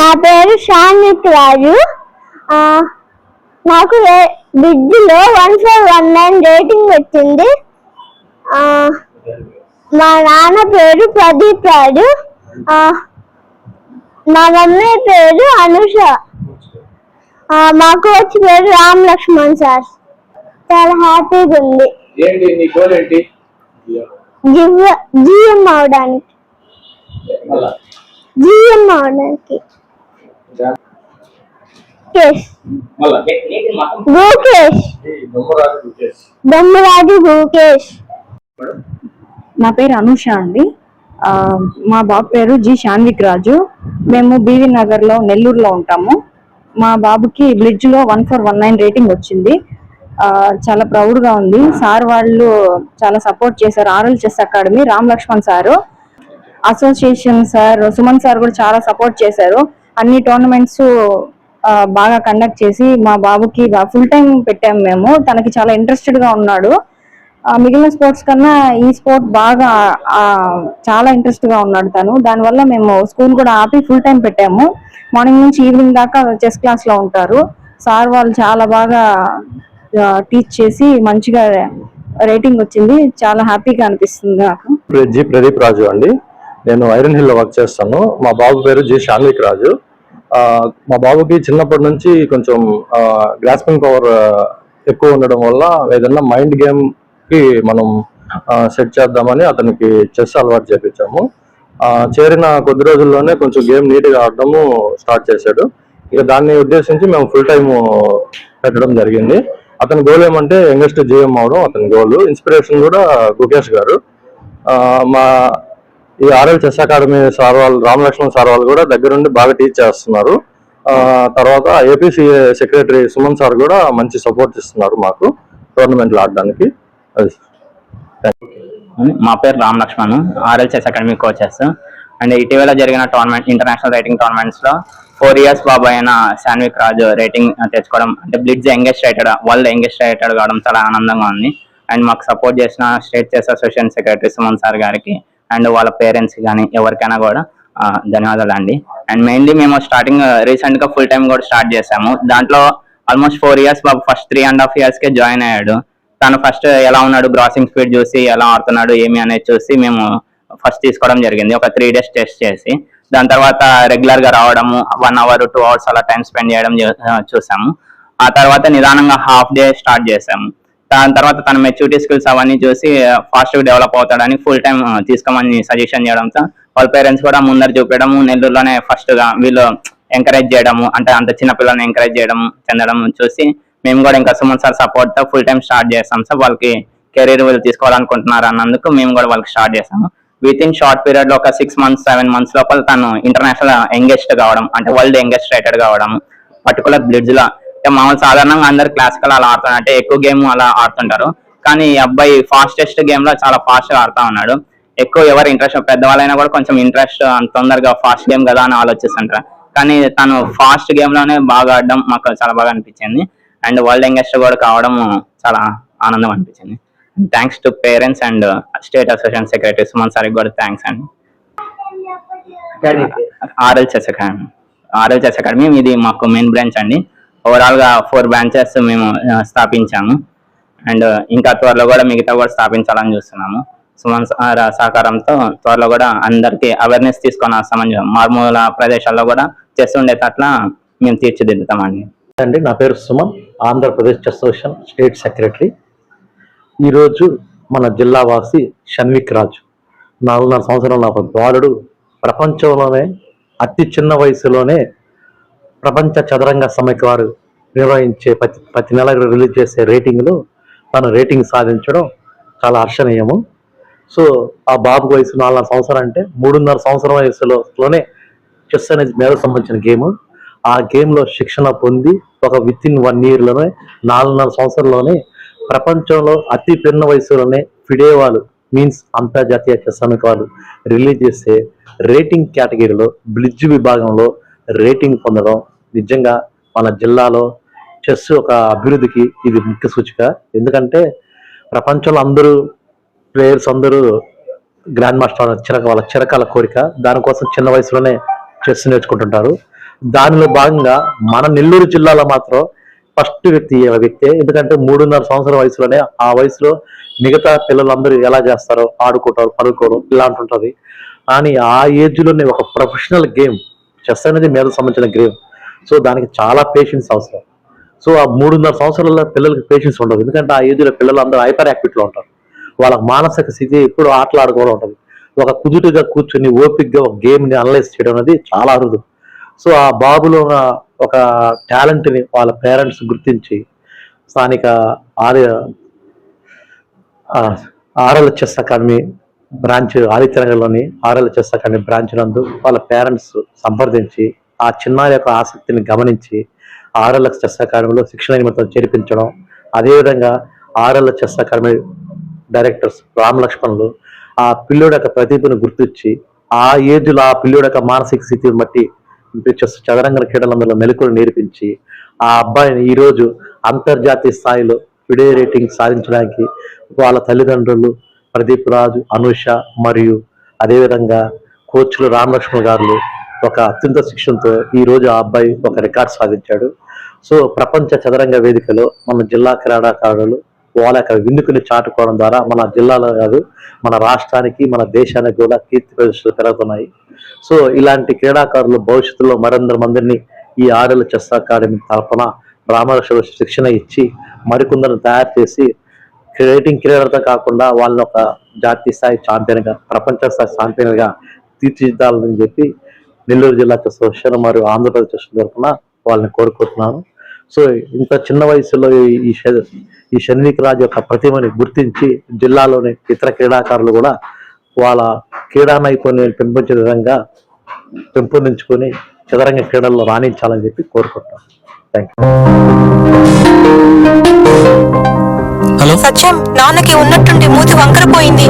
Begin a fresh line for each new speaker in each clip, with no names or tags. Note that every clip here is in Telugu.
నా పేరు షాన్విత్ రాజు నాకు బిడ్లో one four one nine rating వచ్చింది. మా నాన్న పేరు ప్రదీప్ రాజు. మా మమ్మీ పేరు అనుష. ఆ, మా కోచ్ పేరు రామ్ లక్ష్మణ్ సార్. చాలా హ్యాపీగా ఉంది. జిఎం అవడానికి. జిఎం అవడానికి. భూకేష్.
బొమ్మరాజు గుర్తేసి
బొమ్మరాజు భూకేష్.
నా పేరు అనూష అండి. మా బాబు పేరు జి శాన్విక్ రాజు. మేము బీవీ నగర్లో నెల్లూరులో ఉంటాము. మా బాబుకి బ్రిడ్జ్లో one four one nine rating వచ్చింది. ఆ, చాలా ప్రౌడ్గా ఉంది. సార్ వాళ్ళు చాలా సపోర్ట్ చేశారు. RL chess academy Ram Laxman sir. Association sir Suman sir కూడా చాలా సపోర్ట్ చేశారు. అన్ని టోర్నమెంట్స్ బాగా కండక్ట్ చేసి మా బాబుకి ఫుల్ టైం పెట్టాము మేము. తనకి చాలా ఇంట్రెస్టెడ్గా ఉన్నాడు. మిగిలిన స్పోర్ట్స్ కన్నా ఈ స్పోర్ట్ బాగా చాలా ఇంట్రెస్ట్గా ఉన్నాడు తను. దానివల్ల మేము స్కూల్ కూడా ఆపి ఫుల్ టైం పెట్టాము. మార్నింగ్ నుంచి ఈవినింగ్ దాకా చెస్ క్లాస్లో ఉంటారు. సార్ వాళ్ళు చాలా బాగా టీచ్ చేసి మంచిగా రేటింగ్ వచ్చింది. చాలా హ్యాపీగా అనిపిస్తుంది నాకు.
జి ప్రదీప్ రాజు అండి. నేను ఐరన్ హిల్లో వర్క్ చేస్తాను. మా బాబు పేరు జి షాన్విక్ రాజు. మా బాబుకి చిన్నప్పటి నుంచి కొంచెం గ్రాస్పింగ్ పవర్ ఎక్కువ ఉండడం వల్ల ఏదన్నా మైండ్ గేమ్కి మనం సెట్ చేద్దామని అతనికి చెస్ అలవాటు చేపించాము. చేరిన కొద్ది రోజుల్లోనే కొంచెం గేమ్ నీట్గా ఆడటము ఆడడము స్టార్ట్ చేశాడు. ఇక దాన్ని ఉద్దేశించి మేము ఫుల్ టైం పెట్టడం జరిగింది. అతని గోల్ ఏమంటే యంగెస్ట్ జీఎం అవడం అతని గోల్ ఇన్స్పిరేషన్ కూడా గుకేష్ గారు. మా ఈ ఆర్ఎల్ చెస్ అకాడమీ సార్ వాళ్ళు రామలక్ష్మణ్ సార్ వాళ్ళు కూడా దగ్గరుండి బాగా టీచ్ చేస్తున్నారు. తర్వాత ఏపీసీఏ సెక్రటరీ సుమన్ సార్ కూడా మంచి సపోర్ట్ ఇస్తున్నారు మాకు టోర్నమెంట్లు ఆడడానికి. అది
మా పేరు Ram Laxman RL chess academy coaches and ఇటీవల జరిగిన టోర్నమెంట్ ఇంటర్నేషనల్ రైటింగ్ టోర్నమెంట్స్లో ఫోర్ ఇయర్స్ బాబు అయిన శాన్విక్ రాజు రేటింగ్ తెచ్చుకోవడం అంటే blitz youngest rated world youngest rated కావడం చాలా ఆనందంగా ఉంది. అండ్ మాకు సపోర్ట్ చేసిన state chess association secretary Suman sir గారికి అండ్ వాళ్ళ పేరెంట్స్ కానీ ఎవరికైనా కూడా ధన్యవాదాలు అండి. అండ్ మెయిన్లీ మేము స్టార్టింగ్ రీసెంట్గా ఫుల్ టైం కూడా స్టార్ట్ చేసాము దాంట్లో almost four years Babu first three and half years K join అయ్యాడు. తను ఫస్ట్ ఎలా ఉన్నాడు బ్రాసింగ్ స్పీడ్ చూసి ఎలా ఆడుతున్నాడు ఏమి అనేది చూసి మేము ఫస్ట్ తీసుకోవడం జరిగింది. ఒక త్రీ డేస్ టెస్ట్ చేసి దాని తర్వాత రెగ్యులర్గా రావడము వన్ అవర్ టూ అవర్స్ అలా టైం స్పెండ్ చేయడం చూసాము. ఆ తర్వాత నిదానంగా హాఫ్ డే స్టార్ట్ చేసాము. దాని తర్వాత తన మెచ్యూరిటీ స్కిల్స్ అవన్నీ చూసి ఫాస్ట్గా డెవలప్ అవుతాడని ఫుల్ టైం తీసుకోమని సజెషన్ చేయడంతో వాళ్ళ పేరెంట్స్ కూడా ముందర చూపించడము నెల్లూరులోనే ఫస్ట్గా వీళ్ళు ఎంకరేజ్ చేయడము అంటే అంత చిన్న పిల్లల్ని ఎంకరేజ్ చేయడం చెందడం చూసి మేము కూడా ఇంకా సుమన్ సార్ సపోర్ట్తో ఫుల్ టైం స్టార్ట్ చేస్తాం సార్. వాళ్ళకి కెరీర్ వీళ్ళు తీసుకోవాలనుకుంటున్నారు అన్నందుకు మేము కూడా వాళ్ళకి స్టార్ట్ చేసాము విత్ ఇన్ షార్ట్ పీరియడ్లో ఒక సిక్స్ మంత్స్ సెవెన్ మంత్స్ లోపల తను ఇంటర్నేషనల్ యంగెస్ట్ కావడం అంటే వరల్డ్ యంగెస్ట్ రైటెడ్ కావడం పర్టికులర్ బ్లిడ్జ్లో మామూలు సాధారణంగా అందరు క్లాసికల్ అలా ఆడుతున్నారు అంటే ఎక్కువ గేమ్ అలా ఆడుతుంటారు. కానీ ఈ అబ్బాయి ఫాస్టెస్ట్ గేమ్లో చాలా ఫాస్ట్గా ఆడుతా ఉన్నాడు. ఎక్కువ ఎవరు ఇంట్రెస్ట్ పెద్దవాళ్ళైనా కూడా కొంచెం ఇంట్రెస్ట్ అంత తొందరగా ఫాస్ట్ గేమ్ కదా అని ఆలోచిస్తుంటారు. కానీ తను ఫాస్ట్ గేమ్లోనే బాగా ఆడడం మాకు చాలా బాగా అనిపించింది. అండ్ వరల్డ్ యంగెస్ట్ కూడా కావడం చాలా ఆనందం అనిపించింది. Thanks to parents and state association secretary Suman సార్కి కూడా థ్యాంక్స్ అండి. RL chess academy. RL chess academy ఇది మాకు మెయిన్ బ్రాంచ్ అండి. ఓవరాల్గా ఫోర్ బ్రాంచెస్ మేము స్థాపించాము. అండ్ ఇంకా త్వరలో కూడా మిగతా కూడా స్థాపించాలని చూస్తున్నాము. సుమన్ సార్ సహకారంతో త్వరలో కూడా అందరికీ అవేర్నెస్ తీసుకొని వస్తామని మారుమూల ప్రదేశాల్లో కూడా చెస్ మేము తీర్చిదిద్దుతామండి.
అండి నా పేరు Suman Andhra Pradesh association state secretary. ఈరోజు మన జిల్లా వాసి షణ్విక్ రాజు. నాలుగున్నర సంవత్సరాల ఒక బాలుడు. ప్రపంచంలోనే అతి చిన్న వయసులోనే ప్రపంచ చదరంగ సమైక్య వారు నిర్వహించే ప్రతి ప్రతి నెల రిలీజ్ చేసే రేటింగ్లో తను రేటింగ్ సాధించడం చాలా హర్షణీయము. సో ఆ బాబు వయసు నాలుగు సంవత్సరం అంటే మూడున్నర సంవత్సరం వయసులోనే చెస్ అనేది మేధ సంబంధించిన గేమ్. ఆ గేమ్లో శిక్షణ పొంది ఒక విత్ ఇన్ వన్ ఇయర్లోనే నాలుగున్నర సంవత్సరంలోనే ప్రపంచంలో అతి పిన్న వయసులోనే ఫిడే వాళ్ళు మీన్స్ అంతర్జాతీయ చెస్ సమితి వాళ్ళు రిలీజ్ చేసే రేటింగ్ కేటగిరీలో బ్లిడ్జ్ విభాగంలో రేటింగ్ పొందడం నిజంగా మన జిల్లాలో చెస్ ఒక అభివృద్ధికి ఇది ముఖ్య సూచిక. ఎందుకంటే ప్రపంచంలో అందరూ ప్లేయర్స్ అందరూ గ్రాండ్ మాస్టర్ చిరక వాళ్ళ చిరకాల కోరిక. దానికోసం చిన్న వయసులోనే చెస్ నేర్చుకుంటుంటారు. దానిలో భాగంగా మన నెల్లూరు జిల్లాలో మాత్రం ఫస్ట్ వ్యక్తి ఈ వ్యక్తే. ఎందుకంటే మూడున్నర సంవత్సరం వయసులోనే ఆ వయసులో మిగతా పిల్లలందరూ ఎలా చేస్తారో ఆడుకుంటారు పడుకోవడం ఇలాంటి ఉంటుంది కానీ ఆ ఏజ్లోనే ఒక ప్రొఫెషనల్ గేమ్ చెస్ అనేది మీద సంబంధించిన గేమ్. సో దానికి చాలా పేషెన్స్ అవసరం. సో ఆ మూడున్నర సంవత్సరాల పిల్లలకి పేషెన్స్ ఉండదు. ఎందుకంటే ఆ ఏజ్లో పిల్లలు అందరూ హైపర్ యాక్టివ్లో ఉంటారు. వాళ్ళ మానసిక స్థితి ఎప్పుడు ఆటలాడుకోవడం ఉంటుంది ఒక కుదుటుగా కూర్చొని ఓపిక్గా ఒక గేమ్ని అనలైజ్ చేయడం అనేది చాలా అరుదు. సో ఆ బాబులో ఉన్న ఒక టాలెంట్ని వాళ్ళ పేరెంట్స్ గుర్తించి స్థానిక ఆర్య ఆర్ఎల్హెచ్ఎస్ అకాడమీ బ్రాంచ్ ఆదిత్యనగర్లోని ఆర్ఎల్హెచ్ఎస్ అకాడమీ బ్రాంచ్ నందు వాళ్ళ పేరెంట్స్ సంప్రదించి ఆ చిన్నారి యొక్క ఆసక్తిని గమనించి ఆర్ఎల్ చెస్ అకాడమీలో శిక్షణ నిమిత్తం చేర్పించడం అదేవిధంగా RL chess academy directors Ram లక్ష్మణులు ఆ పిల్లోడి యొక్క ప్రతిభను గుర్తించి ఆ ఏజ్లో ఆ పిల్లోడి యొక్క మానసిక స్థితిని బట్టి చెస్ చదరంగ క్రీడలందరిలో మెలకులు నేర్పించి ఆ అబ్బాయిని ఈరోజు అంతర్జాతీయ స్థాయిలో ఫిడే రేటింగ్ సాధించడానికి వాళ్ళ తల్లిదండ్రులు ప్రదీప్ రాజు అనుష మరియు అదేవిధంగా కోచ్లు రామలక్ష్మణ్ గారు ఒక అత్యంత శిక్షణతో ఈ రోజు ఆ అబ్బాయి ఒక రికార్డ్ సాధించాడు. సో ప్రపంచ చదరంగ వేదికలో మన జిల్లా క్రీడాకారులు వాళ్ళ యొక్క విందుకుని చాటుకోవడం ద్వారా మన జిల్లాలో కాదు మన రాష్ట్రానికి మన దేశానికి కూడా కీర్తి ప్రదర్శనలు పెరుగుతున్నాయి. సో ఇలాంటి క్రీడాకారులు భవిష్యత్తులో మరందరి మందిని ఈ ఆడల చెస్ అకాడమీ తరఫున రామలక్ష్మ శిక్షణ ఇచ్చి మరికొందరిని తయారు చేసి క్రియేటింగ్ క్రీడలతో కాకుండా వాళ్ళని ఒక జాతీయ స్థాయి ఛాంపియన్గా ప్రపంచ స్థాయి ఛాంపియన్గా తీర్చిదిద్దాలని చెప్పి నెల్లూరు జిల్లా అసోసియేషన్ మరియు ఆంధ్రప్రదేశ్ చెస్ తరఫున వాళ్ళని కోరుకుంటున్నాను. సో ఇంత చిన్న వయసులో ఈ- ఈ శ- ఈ షణ్విక్ రాజ్ యొక్క ప్రతిభని గుర్తించి జిల్లాలోని ఇతర క్రీడాకారులు కూడా వాళ్ళ క్రీడా నైపుణ్యాన్ని పెంపొంచే విధంగా పెంపొందించుకొని చదరంగ క్రీడల్లో రాణించాలని చెప్పి కోరుకుంటున్నాను. Thank you
hello?
సత్యం నాన్నకి ఉన్నట్టుండి మూతి వంకరపోయింది.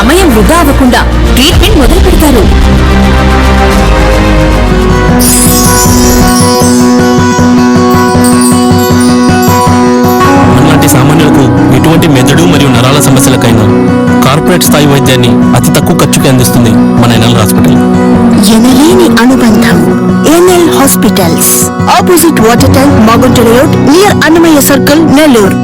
సమయం వృధా అవ్వకుండా ట్రీట్మెంట్ మొదలు పెడతారు.
మనలాంటి సామాన్యులకు ఎటువంటి మెదడు మరియు నరాల సమస్యలకైనా కార్పొరేట్ స్థాయి వైద్యాన్ని అతి తక్కువ ఖర్చుకి అందిస్తుంది మన ఎన్ఎల్ హాస్పిటల్.
ఎనలేని అనుబంధం NL hospitals. Opposite water tank Magunta road near Annamayya circle Nellore.